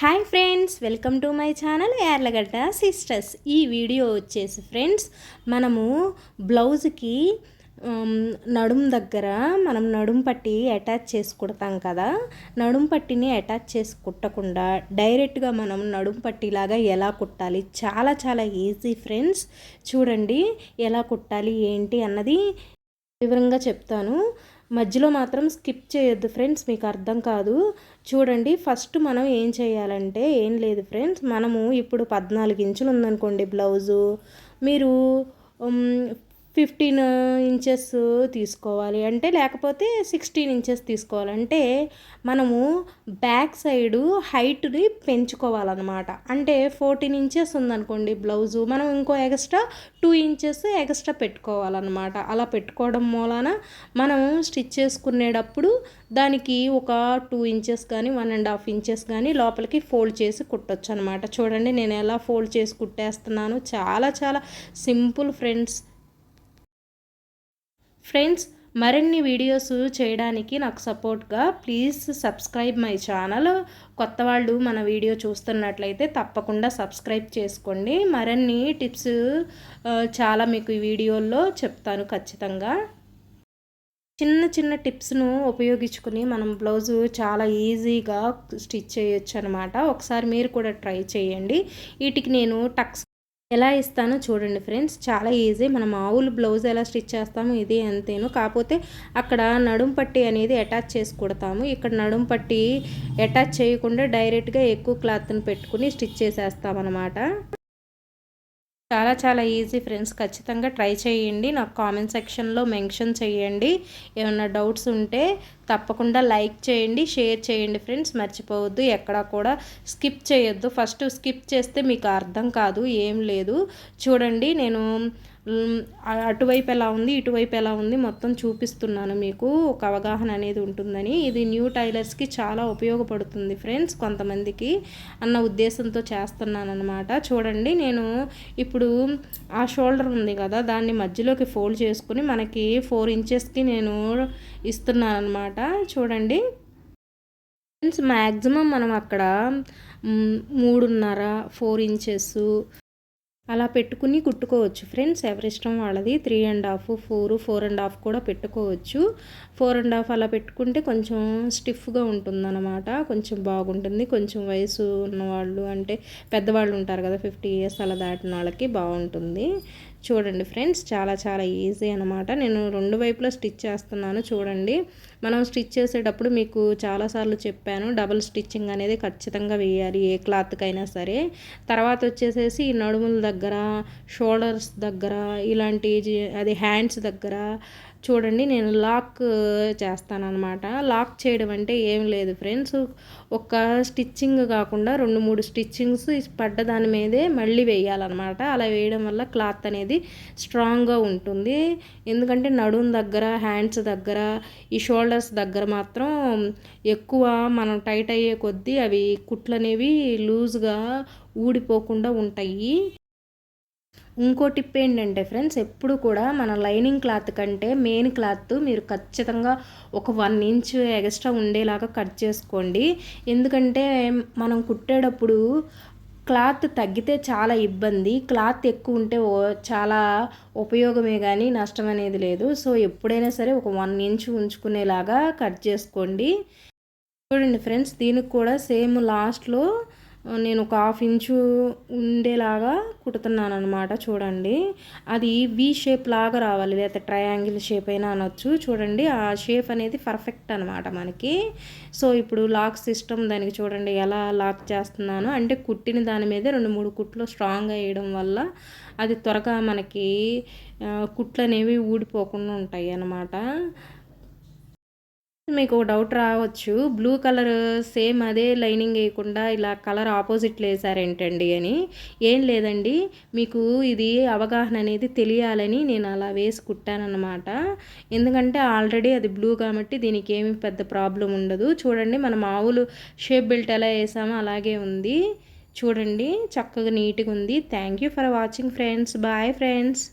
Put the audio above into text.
Hi friends welcome to my channel Yarlagadda sisters. ఈ video వచ్చేసి friends మనము బ్లౌజ్కి నడుం దగ్గర మనం నడుం పట్టి అటాచ్ చేసి కుడతాం కదా. నడుం పట్టిని అటాచ్ చేసి కుట్టకుండా డైరెక్ట్గా మనం నడుం పట్టిలాగా ఎలా కుట్టాలి? చాలా చాలా ఈజీ ఫ్రెండ్స్. చూడండి ఎలా కుట్టాలి ఏంటి అన్నది వివరంగా చెప్తాను. మధ్యలో మాత్రం స్కిప్ చేయొద్దు ఫ్రెండ్స్ మీకు అర్థం కాదు. చూడండి ఫస్ట్ మనం ఏం చేయాలంటే ఏం లేదు ఫ్రెండ్స్ మనము ఇప్పుడు పద్నాలుగు ఇంచులు ఉందనుకోండి బ్లౌజు. మీరు ఫిఫ్టీన్ ఇంచెస్ తీసుకోవాలి. అంటే లేకపోతే సిక్స్టీన్ ఇంచెస్ తీసుకోవాలంటే మనము బ్యాక్ సైడు హైట్ని పెంచుకోవాలన్నమాట. అంటే ఫోర్టీన్ ఇంచెస్ ఉందనుకోండి బ్లౌజు. మనం ఇంకో ఎక్స్ట్రా టూ ఇంచెస్ ఎక్స్ట్రా పెట్టుకోవాలన్నమాట. అలా పెట్టుకోవడం మూలాన మనం స్టిచ్ చేసుకునేటప్పుడు దానికి ఒక టూ ఇంచెస్ కానీ వన్ అండ్ హాఫ్ ఇంచెస్ కానీ లోపలికి ఫోల్డ్ చేసి కుట్టొచ్చు అనమాట చూడండి నేను ఎలా ఫోల్డ్ చేసి కుట్టేస్తున్నాను. చాలా చాలా సింపుల్ ఫ్రెండ్స్ ఫ్రెండ్స్ మరిన్ని వీడియోస్ చేయడానికి నాకు సపోర్ట్గా ప్లీజ్ సబ్స్క్రైబ్ మై ఛానల్. కొత్త వాళ్ళు మన వీడియో చూస్తున్నట్లయితే తప్పకుండా సబ్స్క్రైబ్ చేసుకోండి. మరిన్ని టిప్స్ చాలా మీకు ఈ వీడియోల్లో చెప్తాను ఖచ్చితంగా. చిన్న చిన్న టిప్స్ను ఉపయోగించుకుని మనం బ్లౌజు చాలా ఈజీగా స్టిచ్ చేయొచ్చు అనమాట ఒకసారి మీరు కూడా ట్రై చేయండి. వీటికి నేను టక్స్ ఎలా ఇస్తానో చూడండి ఫ్రెండ్స్. చాలా ఈజీ. మనం మామూలు బ్లౌజ్ ఎలా స్టిచ్ చేస్తాము ఇది అంతేను. కాకపోతే అక్కడ నడుం పట్టి అనేది అటాచ్ చేసి కుడతాము. ఇక్కడ నడుం పట్టి అటాచ్ చేయకుండా డైరెక్ట్గా ఎక్కువ క్లాత్ని పెట్టుకుని స్టిచ్ చేసేస్తామన్నమాట. చాలా చాలా ఈజీ ఫ్రెండ్స్ ఖచ్చితంగా ట్రై చేయండి. నాకు కామెంట్ సెక్షన్లో మెన్షన్ చేయండి. ఏమైనా డౌట్స్ ఉంటే తప్పకుండా లైక్ చేయండి షేర్ చేయండి ఫ్రెండ్స్ మర్చిపోవద్దు. ఎక్కడా కూడా స్కిప్ చేయొద్దు. ఫస్ట్ స్కిప్ చేస్తే మీకు అర్థం కాదు ఏం లేదు. చూడండి నేను అటువైపు ఎలా ఉంది ఇటువైపు ఎలా ఉంది మొత్తం చూపిస్తున్నాను మీకు. ఒక అవగాహన అనేది ఉంటుందని. ఇది న్యూ టైలర్స్కి చాలా ఉపయోగపడుతుంది ఫ్రెండ్స్ కొంతమందికి అన్న ఉద్దేశంతో చేస్తున్నాను అనమాట చూడండి నేను ఇప్పుడు ఆ షోల్డర్ ఉంది కదా దాన్ని మధ్యలోకి ఫోల్డ్ చేసుకుని మనకి ఫోర్ ఇంచెస్కి నేను ఇస్తున్నాను అనమాట చూడండి. ఫ్రెండ్స్ మ్యాక్సిమం మనం అక్కడ మూడున్నర ఫోర్ ఇంచెస్ అలా పెట్టుకుని కుట్టుకోవచ్చు ఫ్రెండ్స్. ఎవరిష్టం వాళ్ళది. Three and half four four and half కూడా పెట్టుకోవచ్చు. ఫోర్ అండ్ హాఫ్ అలా పెట్టుకుంటే కొంచెం స్టిఫ్గా ఉంటుందన్నమాట. కొంచెం బాగుంటుంది. కొంచెం వయసు ఉన్నవాళ్ళు అంటే పెద్దవాళ్ళు ఉంటారు కదా ఫిఫ్టీ ఇయర్స్ అలా దాటిన వాళ్ళకి బాగుంటుంది. చూడండి ఫ్రెండ్స్ చాలా చాలా ఈజీ అనమాట నేను రెండు వైపులా స్టిచ్ చేస్తున్నాను చూడండి. మనం స్టిచ్ చేసేటప్పుడు మీకు చాలాసార్లు చెప్పాను డబుల్ స్టిచ్చింగ్ అనేది ఖచ్చితంగా వేయాలి ఏ క్లాత్కైనా సరే. తర్వాత వచ్చేసేసి నడుముల దగ్గర షోల్డర్స్ దగ్గర ఇలాంటి అది హ్యాండ్స్ దగ్గర చూడండి నేను లాక్ చేస్తానమాట లాక్ చేయడం అంటే ఏం లేదు ఫ్రెండ్స్. ఒక స్టిచ్చింగ్ కాకుండా రెండు మూడు స్టిచ్చింగ్స్ పడ్డ దాని మీదే మళ్ళీ వేయాలన్నమాట. అలా వేయడం వల్ల క్లాత్ అనేది స్ట్రాంగ్గా ఉంటుంది. ఎందుకంటే నడుం దగ్గర హ్యాండ్స్ దగ్గర ఈ షోల్డర్స్ దగ్గర మాత్రం ఎక్కువ మనం టైట్ అయ్యే కొద్దీ అవి కుట్లు అనేవి లూజ్గా ఊడిపోకుండా ఉంటాయి. ఇంకో టిప్ ఏంటంటే ఫ్రెండ్స్ ఎప్పుడు కూడా మన లైనింగ్ క్లాత్ కంటే మెయిన్ క్లాత్ మీరు ఖచ్చితంగా ఒక వన్ ఇంచ్ ఎక్స్ట్రా ఉండేలాగా కట్ చేసుకోండి. ఎందుకంటే మనం కుట్టేటప్పుడు క్లాత్ తగ్గితే చాలా ఇబ్బంది. క్లాత్ ఎక్కువ ఉంటే చాలా ఉపయోగమే కానీ నష్టం అనేది లేదు. సో ఎప్పుడైనా సరే ఒక వన్ ఇంచ్ ఉంచుకునేలాగా కట్ చేసుకోండి. చూడండి ఫ్రెండ్స్ దీనికి కూడా సేమ్ లాస్ట్లో నేను ఒక హాఫ్ ఇంచు ఉండేలాగా కుడుతున్నాను అనమాట చూడండి. అది వి షేప్ లాగా రావాలి లేకపోతే ట్రయాంగిల్ షేప్ అయినా అనొచ్చు. చూడండి ఆ షేప్ అనేది పర్ఫెక్ట్ అనమాట మనకి. సో ఇప్పుడు లాక్ సిస్టమ్ దానికి చూడండి ఎలా లాక్ చేస్తున్నాను? అంటే కుట్టిన దాని మీద రెండు మూడు కుట్లు స్ట్రాంగ్ వేయడం వల్ల అది త్వరగా మనకి కుట్లు అనేవి ఊడిపోకుండా ఉంటాయి అన్నమాట. మీకు ఒక డౌట్ రావచ్చు. బ్లూ కలర్ సేమ్ అదే లైనింగ్ వేయకుండా ఇలా కలర్ ఆపోజిట్లో వేసారేంటండి అని. ఏం లేదండి. మీకు ఇది అవగాహన అనేది తెలియాలని నేను అలా వేసి కుట్టానమాట ఎందుకంటే ఆల్రెడీ అది బ్లూ కాబట్టి దీనికి ఏమి పెద్ద ప్రాబ్లం ఉండదు. చూడండి మన మామూలు షేప్ బెల్ట్ ఎలా వేసామో అలాగే ఉంది. చూడండి చక్కగా నీట్గా ఉంది. Thank you for watching friends bye friends